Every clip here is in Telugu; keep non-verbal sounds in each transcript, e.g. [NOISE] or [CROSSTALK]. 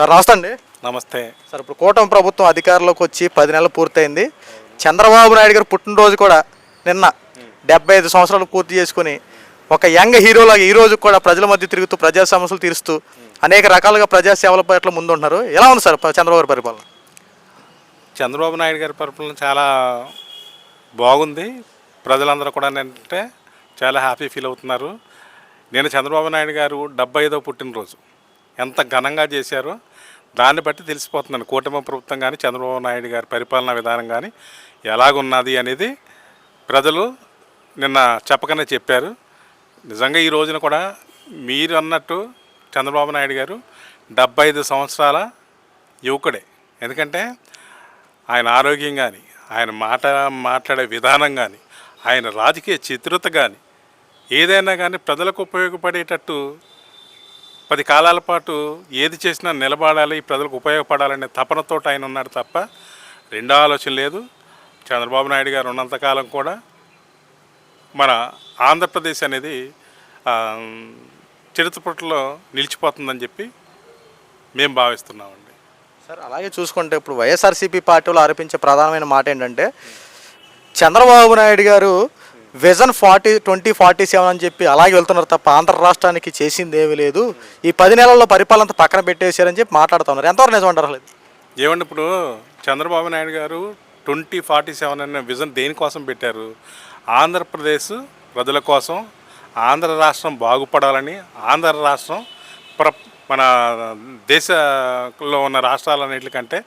సార్ నమస్తే అండి నమస్తే. సార్ ఇప్పుడు కూటమి ప్రభుత్వం అధికారంలోకి వచ్చి పది నెలలు పూర్తయింది. చంద్రబాబు నాయుడు గారు పుట్టినరోజు కూడా నిన్న డెబ్బై ఐదు సంవత్సరాలు పూర్తి చేసుకుని ఒక యంగ్ హీరోలాగా ఈ రోజు కూడా ప్రజల మధ్య తిరుగుతూ ప్రజా సమస్యలు తీరుస్తూ అనేక రకాలుగా ప్రజా సేవల పట్ల ముందుంటున్నారు. ఎలా ఉంది సార్ చంద్రబాబు పరిపాలన? చంద్రబాబు నాయుడు గారి పరిపాలన చాలా బాగుంది. ప్రజలందరూ కూడా ఏంటంటే చాలా హ్యాపీ ఫీల్ అవుతున్నారు. నేను చంద్రబాబు నాయుడు గారు డెబ్బై ఐదో పుట్టినరోజు. ఎంత ఘనంగా చేశారో దాన్ని బట్టి తెలిసిపోతుందండి. కూటమి ప్రభుత్వం కానీ చంద్రబాబు నాయుడు గారి పరిపాలనా విధానం కానీ ఎలాగున్నది అనేది ప్రజలు నిన్న చెప్పకనే చెప్పారు. నిజంగా ఈ రోజున కూడా మీరు అన్నట్టు చంద్రబాబు నాయుడు గారు డెబ్బై ఐదు సంవత్సరాల యువకుడే. ఎందుకంటే ఆయన ఆరోగ్యం కానీ ఆయన మాట మాట్లాడే విధానం కానీ ఆయన రాజకీయ చిత్రత కానీ ఏదైనా కానీ ప్రజలకు ఉపయోగపడేటట్టు పది కాలాల పాటు ఏది చేసినా నిలబడాలి ప్రజలకు ఉపయోగపడాలనే తపనతో ఆయన ఉన్నాడు తప్ప రెండో ఆలోచన లేదు. చంద్రబాబు నాయుడు గారు ఉన్నంతకాలం కూడా మన ఆంధ్రప్రదేశ్ అనేది చరిత్రపట్లో నిలిచిపోతుందని చెప్పి మేము భావిస్తున్నామండి. సార్ అలాగే చూసుకుంటే ఇప్పుడు వైఎస్ఆర్సీపీ పార్టీలో ఆరోపించే ప్రధానమైన మాట ఏంటంటే Chandrababu Naidu garu vision forty twenty forty seven అని చెప్పి అలాగే వెళ్తున్నారు తప్ప ఆంధ్ర రాష్ట్రానికి చేసింది ఏమీ లేదు. ఈ పది నెలల్లో పరిపాలన పక్కన పెట్టేశారని చెప్పి మాట్లాడుతున్నారు ఎంతవరకు నిజం అంటారు ఏమండి ఇప్పుడు Chandrababu Naidu garu twenty forty seven అనే విజన్ దేనికోసం పెట్టారు? ఆంధ్రప్రదేశ్ ప్రజల కోసం ఆంధ్ర రాష్ట్రం బాగుపడాలని ఆంధ్ర రాష్ట్రం ప్ర మన దేశంలో ఉన్న రాష్ట్రాలన్నిటికంటే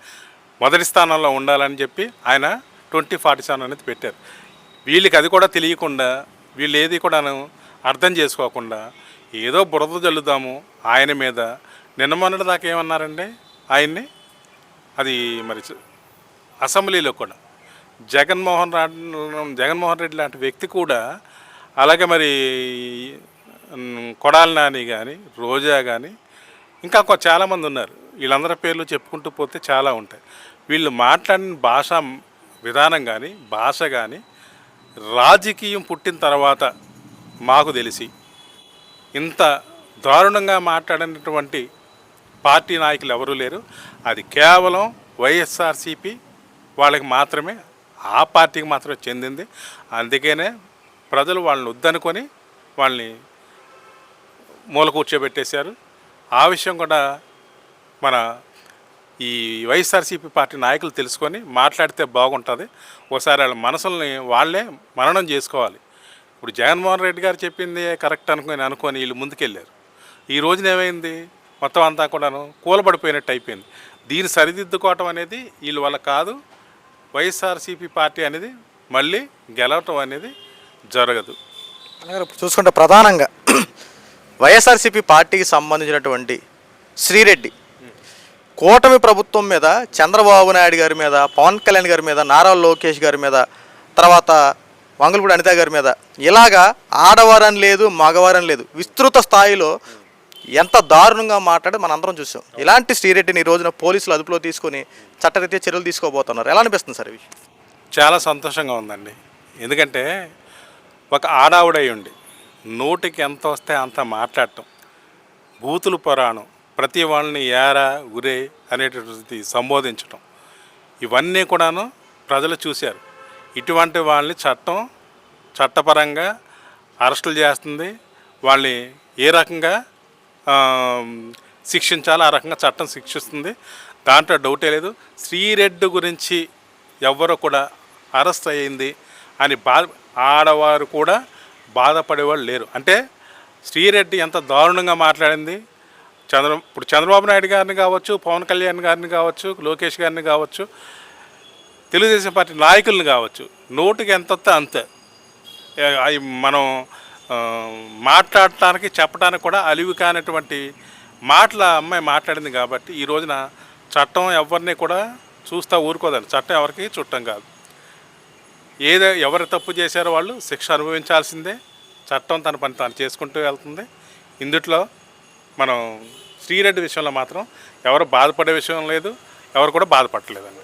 మొదటి స్థానంలో ఉండాలని చెప్పి ఆయన ట్వంటీ ఫార్టీ సెవెన్ అనేది పెట్టారు. వీళ్ళకి అది కూడా తెలియకుండా వీళ్ళు ఏది కూడాను అర్థం చేసుకోకుండా ఏదో బురద జల్లుదాము ఆయన మీద. నిన్న మొన్నటి దాకా ఏమన్నారండి ఆయన్ని? అది మరి అసెంబ్లీలో కూడా. జగన్మోహన్ రెడ్డి జగన్మోహన్ రెడ్డి లాంటి వ్యక్తి కూడా అలాగే మరి కొడాల కొడాలి నాని కానీ రోజా కానీ ఇంకా చాలామంది ఉన్నారు. వీళ్ళందరి పేర్లు చెప్పుకుంటూ పోతే చాలా ఉంటాయి. వీళ్ళు మాట్లాడిన భాష విధానం కానీ భాష కానీ రాజకీయం పుట్టిన తర్వాత మాకు తెలిసి ఇంత దారుణంగా మాట్లాడినటువంటి పార్టీ నాయకులు ఎవరూ లేరు. అది కేవలం వైఎస్ఆర్సీపీ వాళ్ళకి మాత్రమే ఆ పార్టీకి మాత్రమే చెందింది. అందుకనే ప్రజలు వాళ్ళని వద్దనుకొని వాళ్ళని మూల కూర్చోబెట్టేశారు ఆ విషయం కూడా మన ఈ వైఎస్ఆర్సీపీ పార్టీ నాయకులు తెలుసుకొని మాట్లాడితే బాగుంటుంది. ఒకసారి వాళ్ళ మనసుల్ని వాళ్ళే మననం చేసుకోవాలి. ఇప్పుడు జగన్మోహన్ రెడ్డి గారు చెప్పింది కరెక్ట్ అనుకుని అనుకొని వీళ్ళు ముందుకెళ్ళారు. ఈ రోజున ఏమైంది? మొత్తం అంతా కూడాను కూలబడిపోయినట్టు అయిపోయింది. దీన్ని సరిదిద్దుకోవటం అనేది వీళ్ళ వల్ల కాదు. వైఎస్ఆర్సీపీ పార్టీ అనేది మళ్ళీ గెలవటం అనేది జరగదు. అలాగే ఇప్పుడు చూసుకుంటే ప్రధానంగా [CLEARS THROAT] వైఎస్ఆర్సీపీ పార్టీకి సంబంధించినటువంటి శ్రీరెడ్డి కూటమి ప్రభుత్వం మీద చంద్రబాబు నాయుడు గారి మీద పవన్ కళ్యాణ్ గారి మీద నారా లోకేష్ గారి మీద తర్వాత వంగలపూడి అనిత గారి మీద ఇలాగా ఆడవారని లేదు మగవారని లేదు విస్తృత స్థాయిలో ఎంత దారుణంగా మాట్లాడి మనందరం చూసాం. ఇలాంటి శ్రీరెడ్డిని ఈ రోజున పోలీసులు అదుపులో తీసుకొని చట్టరీత్యా చర్యలు తీసుకోబోతున్నారు. ఎలా అనిపిస్తుంది సార్ ఈ చాలా సంతోషంగా ఉందండి. ఎందుకంటే ఒక ఆడావుడై ఉండి నోటికి ఎంత వస్తే అంత మాట్లాడటం బూతులు పురాణం ప్రతి వాళ్ళని ఏరా ఉరే అనేటటువంటి సంబోధించటం. ఇవన్నీ కూడాను ప్రజలు చూశారు. ఇటువంటి వాళ్ళని చట్టం చట్టపరంగా అరెస్టులు చేస్తుంది. వాళ్ళని ఏ రకంగా శిక్షించాలో ఆ రకంగా చట్టం శిక్షిస్తుంది. దాంట్లో డౌటే లేదు. శ్రీరెడ్డి గురించి ఎవ్వరు కూడా అరెస్ట్ అయ్యింది అని బా ఆడవారు కూడా బాధపడేవాళ్ళు లేరు. అంటే శ్రీరెడ్డి ఎంత దారుణంగా మాట్లాడింది. చంద్ర ఇప్పుడు చంద్రబాబు నాయుడు గారిని కావచ్చు పవన్ కళ్యాణ్ గారిని కావచ్చు లోకేష్ గారిని కావచ్చు తెలుగుదేశం పార్టీ నాయకులను కావచ్చు నోటికి ఎంత అంతే. అవి మనం మాట్లాడటానికి చెప్పడానికి కూడా అలివి కానటువంటి మాటల అమ్మాయి మాట్లాడింది కాబట్టి ఈ రోజున చట్టం ఎవరిని కూడా చూస్తా ఊరుకోదండి. చట్టం ఎవరికి చుట్టం కాదు. ఏదో ఎవరు తప్పు చేశారో వాళ్ళు శిక్ష అనుభవించాల్సిందే. చట్టం తన పని తాను చేసుకుంటూ వెళ్తుంది. ఇందుట్లో మనం శ్రీరెడ్డి విషయంలో మాత్రం ఎవరు బాధపడే విషయం లేదు ఎవరు కూడా బాధపడలేదండి